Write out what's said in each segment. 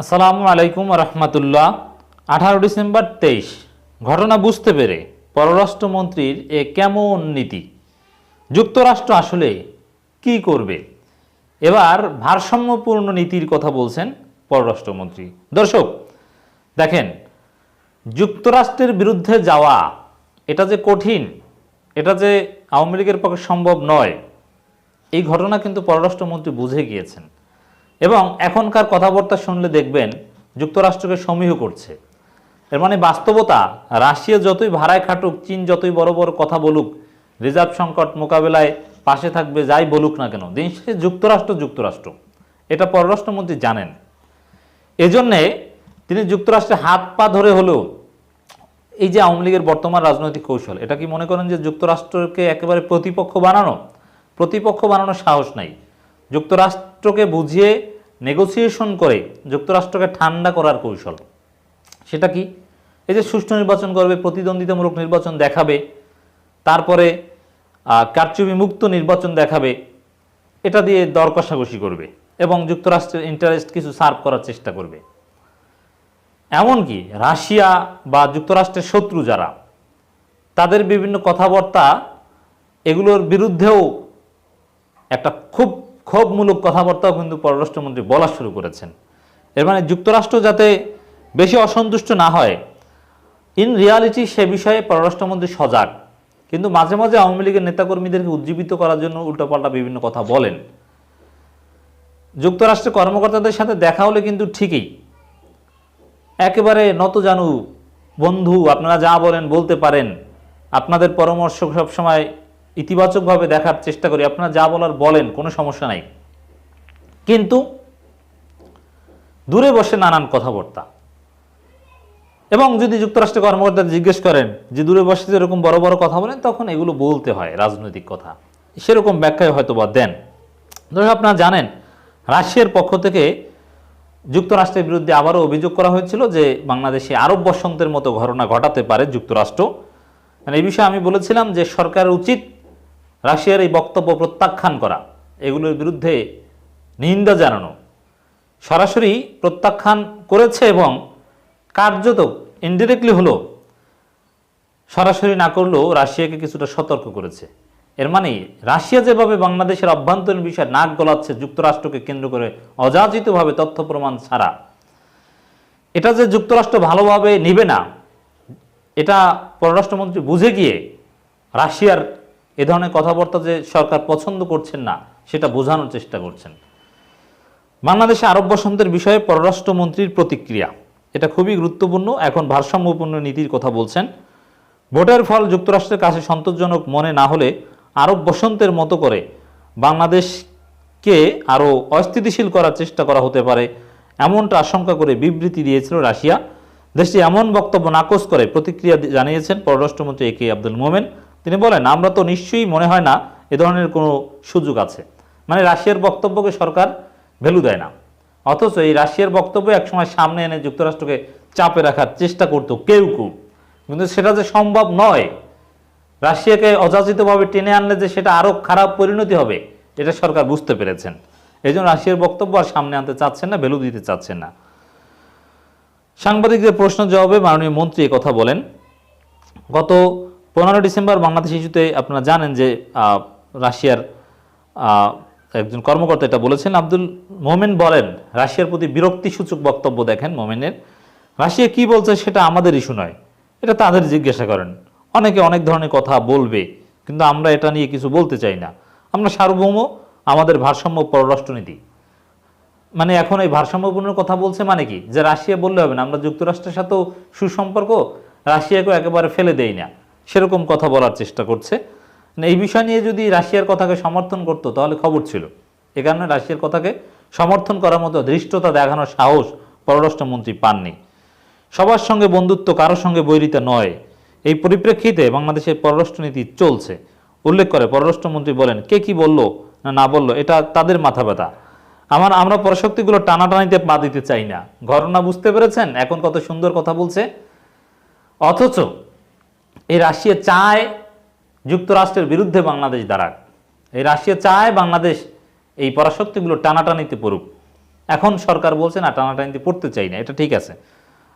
আসসালামু আলাইকুম রহমতুল্লাহ। আঠারো ডিসেম্বর তেইশ। ঘটনা বুঝতে পেরে পররাষ্ট্রমন্ত্রীর এ কেমন নীতি? যুক্তরাষ্ট্র আসলে কি করবে? এবার ভারসাম্যপূর্ণ নীতির কথা বলছেন পররাষ্ট্রমন্ত্রী। দর্শক, দেখেন, যুক্তরাষ্ট্রের বিরুদ্ধে যাওয়া, এটা যে কঠিন, এটা যে আওয়ামী লীগের পক্ষে সম্ভব নয়, এই ঘটনা কিন্তু পররাষ্ট্রমন্ত্রী বুঝে গিয়েছেন। এবং এখনকার কথাবার্তা শুনলে দেখবেন যুক্তরাষ্ট্রকে সমীহ করছে। এর মানে বাস্তবতা, রাশিয়া যতই ভাড়ায় খাটুক, চীন যতই বড় বড় কথা বলুক, রিজার্ভ সংকট মোকাবেলায় পাশে থাকবে যাই বলুক না কেন, দিন শেষে যুক্তরাষ্ট্র যুক্তরাষ্ট্র। এটা পররাষ্ট্রমন্ত্রী জানেন। এজন্যে তিনি যুক্তরাষ্ট্রে হাত পা ধরে হলেও এই যে আওয়ামী লীগের বর্তমান রাজনৈতিক কৌশল, এটা কি মনে করেন যে যুক্তরাষ্ট্রকে একেবারে প্রতিপক্ষ বানানো? প্রতিপক্ষ বানানোর সাহস নাই। যুক্তরাষ্ট্রকে বুঝিয়ে নেগোসিয়েশন করে যুক্তরাষ্ট্রকে ঠান্ডা করার কৌশল। সেটা কি? এই যে সুষ্ঠু নির্বাচন করবে, প্রতিদ্বন্দ্বিতামূলক নির্বাচন দেখাবে, তারপরে কারচুপি মুক্ত নির্বাচন দেখাবে, এটা দিয়ে দর কষাকষি করবে এবং যুক্তরাষ্ট্রের ইন্টারেস্ট কিছু সার্ভ করার চেষ্টা করবে। এমনকি রাশিয়া বা যুক্তরাষ্ট্রের শত্রু যারা, তাদের বিভিন্ন কথাবার্তা এগুলোর বিরুদ্ধেও একটা খুব ক্ষোভমূলক কথাবার্তাও কিন্তু পররাষ্ট্রমন্ত্রী বলা শুরু করেছেন। এর মানে যুক্তরাষ্ট্র যাতে বেশি অসন্তুষ্ট না হয়, ইন রিয়ালিটি সে বিষয়ে পররাষ্ট্রমন্ত্রী সজাগ। কিন্তু মাঝে মাঝে আওয়ামী লীগের নেতাকর্মীদেরকে উজ্জীবিত করার জন্য উল্টোপাল্টা বিভিন্ন কথা বলেন। যুক্তরাষ্ট্রের কর্মকর্তাদের সাথে দেখা হলে কিন্তু ঠিকই। একেবারে নত জানু বন্ধু, আপনারা যা বলেন বলতে পারেন। আপনাদের পরামর্শ সবসময় ইতিবাচকভাবে দেখার চেষ্টা করি। আপনারা যা বলার বলেন, কোনো সমস্যা নাই। কিন্তু দূরে বসে নানান কথাবার্তা। এবং যদি যুক্তরাষ্ট্রের কর্মকর্তা জিজ্ঞেস করেন, যে দূরে বসে যে এরকম বড় বড় কথা বলেন, তখন এগুলো বলতে হয় রাজনৈতিক কথা। সেরকম ব্যাখ্যায় হয়তো বা দেন। ধরুন আপনারা জানেন, রাশিয়ার পক্ষ থেকে যুক্তরাষ্ট্রের বিরুদ্ধে আবারও অভিযোগ করা হয়েছিল যে বাংলাদেশে আরব বসন্তের মতো ঘটনা ঘটাতে পারে যুক্তরাষ্ট্র। মানে এই বিষয়ে আমি বলেছিলাম যে সরকারের উচিত রাশিয়ার এই বক্তব্য প্রত্যাখ্যান করা, এগুলোর বিরুদ্ধে নিন্দা জানানো, সরাসরি প্রত্যাখ্যান করেছে এবং কার্যত ইনডিরেক্টলি হলো, সরাসরি না করলেও রাশিয়াকে কিছুটা সতর্ক করেছে। এর মানে রাশিয়া যেভাবে বাংলাদেশের অভ্যন্তরীণ বিষয়ে নাক গলাচ্ছে, যুক্তরাষ্ট্রকে কেন্দ্র করে অযাচিতভাবে তথ্য প্রমাণ ছাড়া, এটা যে যুক্তরাষ্ট্র ভালোভাবে নিবে না, এটা পররাষ্ট্রমন্ত্রী বুঝে গিয়ে রাশিয়ার এ ধরনের কথাবার্তা যে সরকার পছন্দ করছেন না, সেটা বোঝানোর চেষ্টা করছেন। বাংলাদেশে আরব বসন্তের বিষয়ে পররাষ্ট্রমন্ত্রীর প্রতিক্রিয়া। এটা খুবই গুরুত্বপূর্ণ, এখন ভারসাম্যপূর্ণ নীতির কথা বলছেন। ভোটের ফল যুক্তরাষ্ট্রের কাছে সন্তোষজনক মনে না হলে আরব বসন্তের মতো করে বাংলাদেশকে আরও অস্থিতিশীল করার চেষ্টা করা হতে পারে, এমনটা আশঙ্কা করে বিবৃতি দিয়েছিল রাশিয়া। দেশটি এমন বক্তব্য নাকচ করে প্রতিক্রিয়া জানিয়েছেন পররাষ্ট্রমন্ত্রী এ কে আব্দুল মোমেন। তিনি বলেন, আমরা তো নিশ্চয়ই মনে হয় না এ ধরনের কোনো সুযোগ আছে। মানে রাশিয়ার বক্তব্যকে সরকার ভ্যালু দেয় না। অথচ এই রাশিয়ার বক্তব্য একসময় সামনে এনে যুক্তরাষ্ট্রকে চাপে রাখার চেষ্টা করতো কেউ কেউ। কিন্তু সেটা যে সম্ভব নয়। রাশিয়াকে অযাচিতভাবে টেনে আনলে যে সেটা আরও খারাপ পরিণতি হবে, এটা সরকার বুঝতে পেরেছেন। এই জন্য রাশিয়ার বক্তব্য আর সামনে আনতে চাচ্ছেন না, ভ্যালু দিতে চাচ্ছেন না। সাংবাদিকদের প্রশ্ন জবাবে মাননীয় মন্ত্রী কথা বলেন, গত পনেরো ডিসেম্বর বাংলাদেশ ইস্যুতে আপনারা জানেন যে রাশিয়ার একজন কর্মকর্তা এটা বলেছেন, আব্দুল মোমেন বলেন, রাশিয়ার প্রতি বিরক্তিসূচক বক্তব্য দেখেন মোমেনের। রাশিয়া কি বলছে সেটা আমাদের ইস্যু নয়, এটা তাদের জিজ্ঞাসা করেন। অনেকে অনেক ধরনের কথা বলবে, কিন্তু আমরা এটা নিয়ে কিছু বলতে চাই না। আমরা সার্বভৌম, আমাদের ভারসাম্য পররাষ্ট্রনীতি। মানে এখন এই ভারসাম্যপূর্ণ কথা বলছে মানে কি? যে রাশিয়া বললে হবে না, আমরা যুক্তরাষ্ট্রের সাথেও সুসম্পর্ক, রাশিয়াকেও একেবারে ফেলে দেই না। সেরকম কথা বলার চেষ্টা করছে। এই বিষয় নিয়ে যদি রাশিয়ার কথাকে সমর্থন করতো, তাহলে খবর ছিল। এ কারণে রাশিয়ার কথাকে সমর্থন করার মতো ধৃষ্টতা দেখানোর সাহস পররাষ্ট্রমন্ত্রী পাননি। সবার সঙ্গে বন্ধুত্ব কারোর সঙ্গে বৈরিতা নয়। এই পরিপ্রেক্ষিতে বাংলাদেশের পররাষ্ট্রনীতি চলছে। উল্লেখ করে পররাষ্ট্রমন্ত্রী বলেন, কে কি বলল না না বলল, এটা তাদের মাথা ব্যথা। আমার, আমরা পরশক্তিগুলো টানাটানিতে পা দিতে চাই না। ঘটনা বুঝতে পেরেছেন এখন কত সুন্দর কথা বলছে? অথচ এই রাশিয়া চায় যুক্তরাষ্ট্রের বিরুদ্ধে বাংলাদেশ দাঁড়াক। এই রাশিয়া চায় বাংলাদেশ এই পরাশক্তিগুলো টানাটানিতে পড়ুক। এখন সরকার বলছে, না, টানাটানিতে পড়তে চাই না, এটা ঠিক আছে।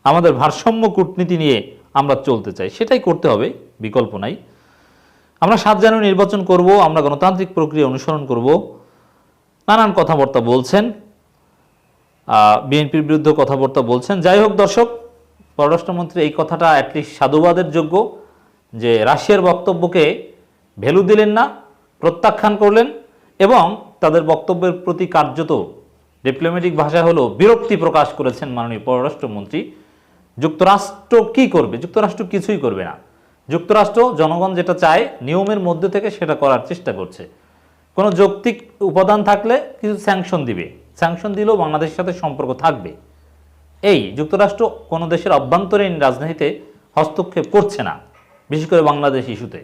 আমাদের ভারসাম্য কূটনীতি নিয়ে আমরা চলতে চাই, সেটাই করতে হবে, বিকল্প নাই। আমরা সাত জানুয়ারি নির্বাচন করব, আমরা গণতান্ত্রিক প্রক্রিয়া অনুসরণ করব। নানান কথাবার্তা বলছেন বিএনপির বিরুদ্ধে কথাবার্তা বলছেন। যাই হোক দর্শক, পররাষ্ট্রমন্ত্রী এই কথাটা অ্যাটলিস্ট সাধুবাদের যোগ্য। যে রাশিয়ার বক্তব্যকে ভ্যালু দিলেন না, প্রত্যাখ্যান করলেন এবং তাদের বক্তব্যের প্রতি কার্যত ডিপ্লোম্যাটিক ভাষায় হলো বিরক্তি প্রকাশ করেছেন মাননীয় পররাষ্ট্রমন্ত্রী। যুক্তরাষ্ট্র কি করবে? যুক্তরাষ্ট্র কিছুই করবে না। যুক্তরাষ্ট্র জনগণ যেটা চায় নিয়মের মধ্যে থেকে সেটা করার চেষ্টা করছে। কোনো যৌক্তিক উপাদান থাকলে কিছু স্যাংশন দিবে। স্যাংশন দিলেও বাংলাদেশের সাথে সম্পর্ক থাকবে। এই যুক্তরাষ্ট্র কোনো দেশের অভ্যন্তরীণ রাজনীতিতে হস্তক্ষেপ করছে না। বিশেষ করে বাংলাদেশ ইস্যুতে।